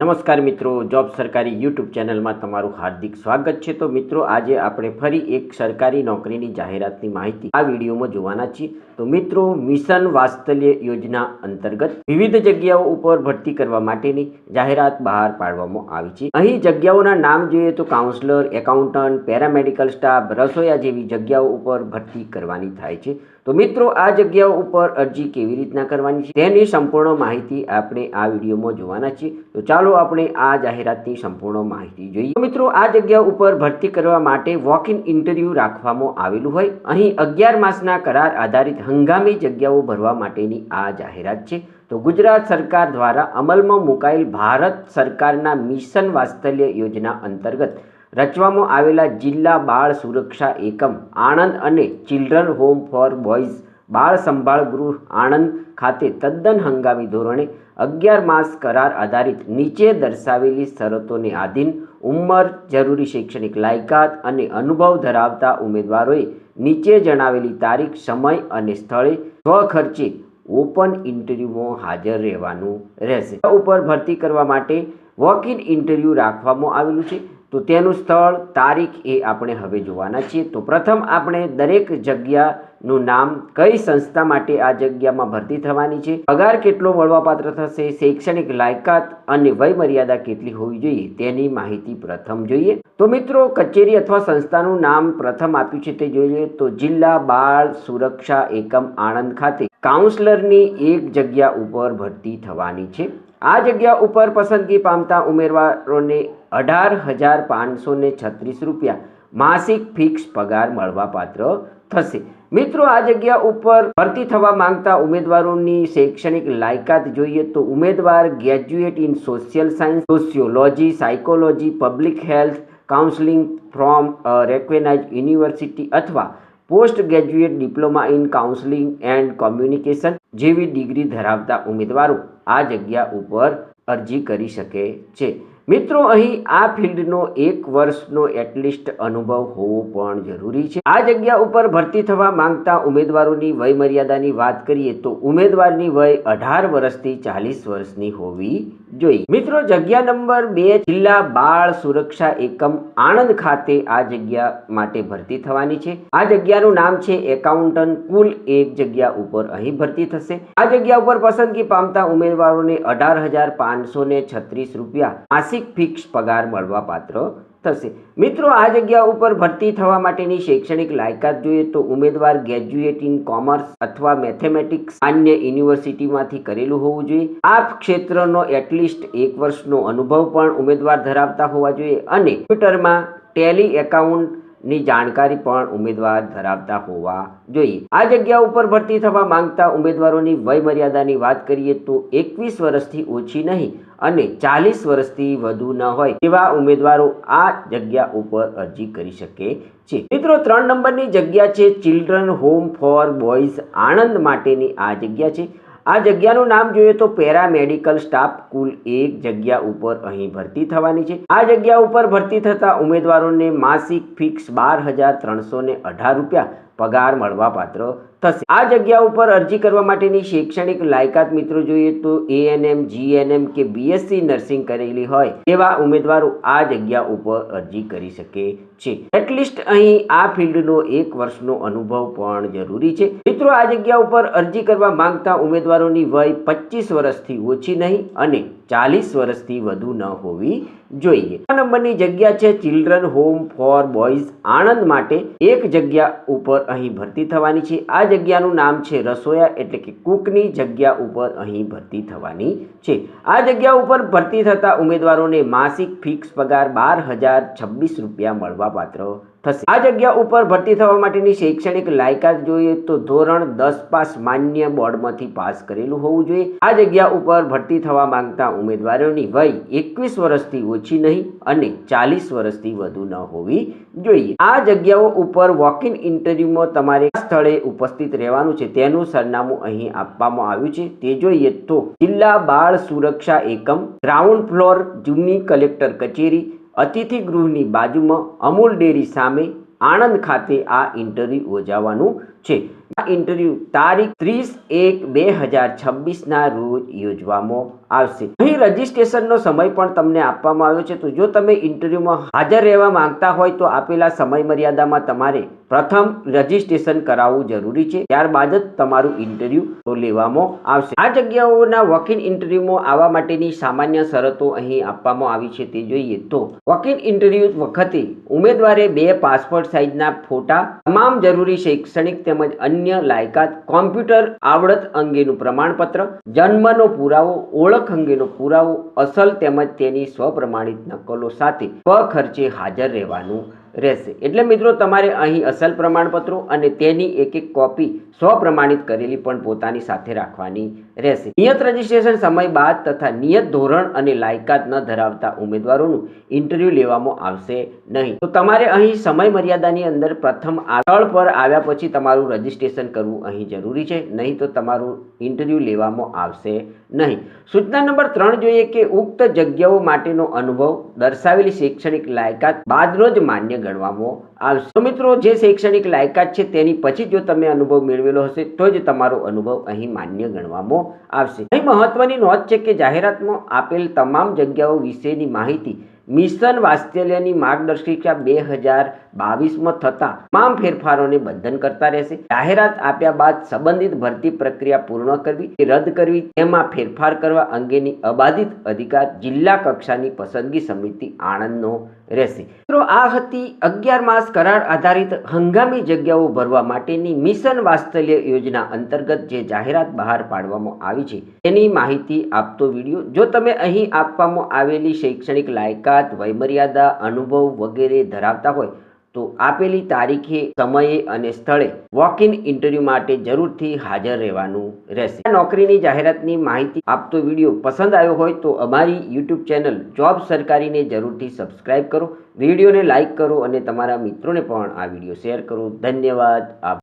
નમસ્કાર મિત્રો, જોબ સરકારી યુટ્યુબ ચેનલમાં તમારું હાર્દિક સ્વાગત છે. તો મિત્રો, આજે આપણે ફરી એક સરકારી નોકરીની જાહેરાતની માહિતી આ વિડીયોમાં જોવાના છીએ. તો મિત્રો, મિશન વાત્સલ્ય યોજના અંતર્ગત વિવિધ જગ્યાઓ ઉપર ભરતી કરવા માટેની જાહેરાત બહાર પાડવામાં આવી છે. અહીં જગ્યાઓના નામ જોઈએ તો કાઉન્સલર, એકાઉન્ટન્ટ, પેરામેડિકલ સ્ટાફ, રસોયા જેવી જગ્યાઓ ઉપર ભરતી કરવાની થાય છે. તો મિત્રો, આ જગ્યાઓ ઉપર અરજી કેવી રીતના કરવાની છે તેની સંપૂર્ણ માહિતી આપણે આ વિડીયોમાં જોવાના છીએ. તો ચાલો આપણે આ જાહેરાતની સંપૂર્ણ માહિતી જોઈએ. મિત્રો, આ જગ્યા ઉપર ભરતી કરવા માટે વોક ઇન ઇન્ટરવ્યૂ રાખવામાં આવેલું હોય. અહીં અગિયાર માસના કરાર આધારિત હંગામી જગ્યાઓ ભરવા માટેની આ જાહેરાત છે. તો ગુજરાત સરકાર દ્વારા અમલમાં મુકાયેલ ભારત સરકારના મિશન વાત્સલ્ય યોજના અંતર્ગત રચવામાં આવેલા જિલ્લા બાળ સુરક્ષા એકમ, આણંદ અને ચિલ્ડ્રન હોમ ફોર બોયઝ બાળ સંભાળ ગૃહ, આણંદ ખાતે તદ્દન હંગામી ધોરણે અગિયાર માસ કરાર આધારિત નીચે દર્શાવેલી શરતોને આધીન ઉંમર, જરૂરી શૈક્ષણિક લાયકાત અને અનુભવ ધરાવતા ઉમેદવારોએ નીચે જણાવેલી તારીખ, સમય અને સ્થળે સ્વખર્ચે ઓપન ઇન્ટરવ્યૂમાં હાજર રહેવાનું રહેશે. ઉપર ભરતી કરવા માટે વોક ઇન ઇન્ટરવ્યૂ રાખવામાં આવેલું છે. તો તેનું સ્થળ તારીખ એ આપણે હવે જોવાના છીએ. તો પ્રથમ આપણે દરેક જગ્યાનું નામ કઈ સંસ્થા માટે આ જગ્યામાં ભરતી થવાની છે? પગાર કેટલો મળવાપાત્ર થશે? શૈક્ષણિક લાયકાત અને વય મર્યાદા કેટલી હોવી જોઈએ? તેની માહિતી પ્રથમ જોઈએ. તો મિત્રો, કચેરી અથવા સંસ્થાનું નામ પ્રથમ આપ્યું છે તે જોઈએ તો જિલ્લા બાળ સુરક્ષા એકમ આણંદ ખાતે કાઉન્સલરની એક જગ્યા ઉપર ભરતી થવાની છે. આ જગ્યા ઉપર પસંદગી પામતા ઉમેદવારોને અઢાર હજાર પાંચસો ને છત્રીસ રૂપિયા માસિક ફિક્સ પગાર મળવાપાત્ર થશે. મિત્રો, આ જગ્યા ઉપર ભરતી થવા માંગતા ઉમેદવારોની શૈક્ષણિક લાયકાત જોઈએ તો ઉમેદવાર, graduate in social science, sociology, psychology, public health counselling from recognised university અથવા post graduate diploma in counselling and communication જેવી ડિગ્રી ધરાવતા ઉમેદવારો. આ જગ્યા ઉપર અરજી કરી શકે છે. મિત્રો, અહીં આ ફિલ્ડનો એક વર્ષનો એટલીસ્ટ અનુભવ હોવો પણ જરૂરી છે. આ જગ્યા ઉપર ભરતી થવા માંગતા ઉમેદવારોની વય મર્યાદાની વાત કરીએ તો ઉમેદવારની વય અઢાર વર્ષથી ચાલીસ વર્ષની હોવી જોઈએ. મિત્રો, જગ્યા નંબર બે, જિલ્લા બાળ સુરક્ષા એકમ આણંદ ખાતે આ જગ્યા માટે ભરતી થવાની છે. આ જગ્યાનું નામ છે એકાઉન્ટન્ટ કુલ એક જગ્યા ઉપર અહીં ભરતી થશે. આ જગ્યા ઉપર પસંદગી પામતા ઉમેદવારોને અઢાર હજાર પાંચસો છત્રીસ રૂપિયા માસિક ફિક્સ પગાર મળવાપાત્ર થશે. મિત્રો, આ જગ્યા ઉપર ભરતી થવા માટેની શૈક્ષણિક લાયકાત જોઈએ તો ઉમેદવાર ગ્રેજ્યુએટ ઇન કોમર્સ અથવા મેથેમેટિક્સ અન્ય યુનિવર્સિટીમાંથી કરેલું હોવું જોઈએ. આ ક્ષેત્રનો એટલીસ્ટ એક વર્ષનો અનુભવ પણ ઉમેદવાર ધરાવતા હોવા જોઈએ અને કમ્પ્યુટરમાં ટેલી એકાઉન્ટ ની જાણકારી પણ ઉમેદવાર ધરાવતા હોવા જોઈએ. આ જગ્યા ઉપર ભરતી થવા માંગતા ઉમેદવારોની વય મર્યાદાની વાત કરીએ તો એકવીસ વર્ષથી ઓછી નહીં અને ચાલીસ વર્ષથી વધુ ન હોય તેવા ઉમેદવારો આ જગ્યા ઉપર અરજી કરી શકે છે. મિત્રો, ત્રણ નંબરની જગ્યા છે children home for boys Anand માટેની આ જગ્યા છે. આ જગ્યાનું નામ જોઈએ તો પેરામેડિકલ સ્ટાફ કુલ એક જગ્યા ઉપર અહીં ભરતી થવાની છે. આ જગ્યા ઉપર ભરતી થતા ઉમેદવારોને માસિક ફિક્સ બાર હજાર ત્રણસો અઢાર રૂપિયા પગાર મળવા પાત્ર થશે. આ જગ્યા ઉપર અરજી કરવા માટેની શૈક્ષણિક લાયકાત મિત્રો જોઈએ તો એએનએમ જીએનએમ કે બીએસસી નર્સિંગ કરેલી હોય તેવા ઉમેદવારો આ જગ્યા ઉપર અરજી કરી શકે છે. એટલીસ્ટ અહીં આ ફિલ્ડનો એક વર્ષનો અનુભવ પણ જરૂરી છે. મિત્રો, આ જગ્યા ઉપર અરજી કરવા માંગતા ઉમેદવારોની વય પચીસ વર્ષથી ઓછી નહીં અને ચાલીસ વર્ષથી વધુ ન હોવી જોઈએ. આ નંબરની જગ્યા છે children home for boys Anand માટે. એક જગ્યા ઉપર અહીં ભરતી થવાની છે. આ જગ્યાનું નામ છે રસોયા એટલે કે કુકની જગ્યા ઉપર અહીં ભરતી થવાની છે. આ જગ્યા ઉપર ભરતી થતા ઉમેદવારોને માસિક ફિક્સ પગાર બાર હજાર છવ્વીસ રૂપિયા મળવા પાત્ર થશે. આ જગ્યા ઉપર ભરતી થવા માટેની શૈક્ષણિક લાયકાત જોઈએ તો ધોરણ દસ પાસ માન્ય બોર્ડમાંથી પાસ કરેલું હોવું જોઈએ. આ જગ્યા ઉપર ભરતી થવા માંગતા ઉમેદવારોની વય એકવીસ વર્ષથી ઓછી નહીં અને ચાલીસ વર્ષથી વધુ ન હોવી જોઈએ. આ જગ્યાઓ ઉપર વોક ઇન ઇન્ટરવ્યુમાં તમારે સ્થળે ઉપસ્થિત રહેવાનું છે. તેનું સરનામું અહીં આપવામાં આવ્યું છે. તે જોઈએ તો જિલ્લા બાળ સુરક્ષા એકમ, ગ્રાઉન્ડ ફ્લોર, જૂની કલેક્ટર કચેરી અતિથિ ગૃહની બાજુમાં અમૂલ ડેરી સામે આણંદ ખાતે આ ઇન્ટરવ્યૂ યોજાવાનું છે. આ ઇન્ટરવ્યૂ તારીખ ત્રીસ એક બે હજાર છવ્વીસના રોજ યોજવામાં આવશે. અહીં રજીસ્ટ્રેશનનો સમય પણ તમને આપવામાં આવ્યો છે. તો જો તમે ઇન્ટરવ્યૂમાં હાજર રહેવા માંગતા હોય તો આપેલા સમય મર્યાદામાં તમારે પ્રથમ રજીસ્ટ્રેશન કરાવવું જરૂરી છે. ત્યારબાદ જ તમારું ઇન્ટરવ્યૂ તો લેવામાં આવશે. આ જગ્યાઓના વકીલ ઇન્ટરવ્યૂમાં આવવા માટેની સામાન્ય શરતો અહીં આપવામાં આવી છે તે જોઈએ તો વકીલ ઇન્ટરવ્યૂ વખતે ઉમેદવારે બે પાસપોર્ટ સાઇઝના ફોટા, તમામ જરૂરી શૈક્ષણિક તેમજ અન્ય લાયકાત, કોમ્પ્યુટર આવડત અંગેનું પ્રમાણપત્ર, જન્મનો પુરાવો, ઓળખ અંગેનો પુરાવો અસલ તેમજ તેની સ્વપ્રમાણિત નકલો સાથે સ્વખર્ચે હાજર રહેવાનું રહેશે. એટલે મિત્રો, તમારે અહીં અસલ પ્રમાણપત્રો અને તેની એક એક કોપી સ્વપ્રમાણિત કરેલી પણ પોતાની સાથે રાખવાની રહેશે. નિયત રજીસ્ટ્રેશન સમય બાદ તથા નિયત ધોરણ અને લાયકાત ન ધરાવતા ઉમેદવારોનું ઇન્ટરવ્યૂ લેવામાં આવશે નહીં. તો તમારે અહીં સમય મર્યાદાની અંદર પ્રથમ આગળ પર આવ્યા પછી તમારું રજીસ્ટ્રેશન કરવું અહીં જરૂરી છે. નહીં તો તમારું ઇન્ટરવ્યૂ લેવામાં આવશે નહીં. સૂચના નંબર ત્રણ જોઈએ કે ઉક્ત જગ્યાઓ માટેનો અનુભવ દર્શાવેલી શૈક્ષણિક લાયકાત બાદનો જ માન્ય ગણવામાં આવશે. મિત્રો, જે શૈક્ષણિક લાયકાત છે તેની પછી જો તમે અનુભવ મેળવેલો હશે, તો જ તમારો અનુભવ અહીં માન્ય ગણવામાં આવશે. અહીં મહત્વની નોંધ છે કે જાહેરાતમાં આપેલ તમામ જગ્યાઓ વિશેની માહિતી મિશન વાત્સલ્યની માર્ગદર્શિકા બે હજાર બાવીસમાં થતા તમામ ફેરફારોને બંધન કરતા રહેશે. જાહેરાત આપ્યા બાદ સંબંધિત ભરતી પ્રક્રિયા પૂર્ણ કરવી કે રદ કરવી, તેમાં ફેરફાર કરવા અંગેની અબાધિત અધિકાર જિલ્લા કક્ષાની પસંદગી સમિતિ આણંદનો રહેશે. મિત્રો, આ હતી અગિયાર માસ કરાર આધારિત હંગામી જગ્યાઓ ભરવા માટેની મિશન વાસ્તલ્ય યોજના અંતર્ગત જે જાહેરાત બહાર પાડવામાં આવી છે, તેની માહિતી આપતો વીડિયો. જો તમે અહીં આપવામાં આવેલી શૈક્ષણિક લાયકાત, વયમર્યાદા, અનુભવ વગેરે ધરાવતા હોય તો આપેલી તારીખે, સમયે અને સ્થળે વોક ઇન ઇન્ટરવ્યૂ માટે જરૂરથી હાજર રહેવાનું રહેશે. નોકરીની જાહેરાતની માહિતી આપતો વીડિયો પસંદ આવ્યો હોય તો અમારી યુટ્યુબ ચેનલ જોબ સરકારીને જરૂરથી સબસ્ક્રાઇબ કરો. વિડીયોને લાઇક કરો અને તમારા મિત્રોને પણ આ વીડિયો શેર કરો. ધન્યવાદ. આભાર.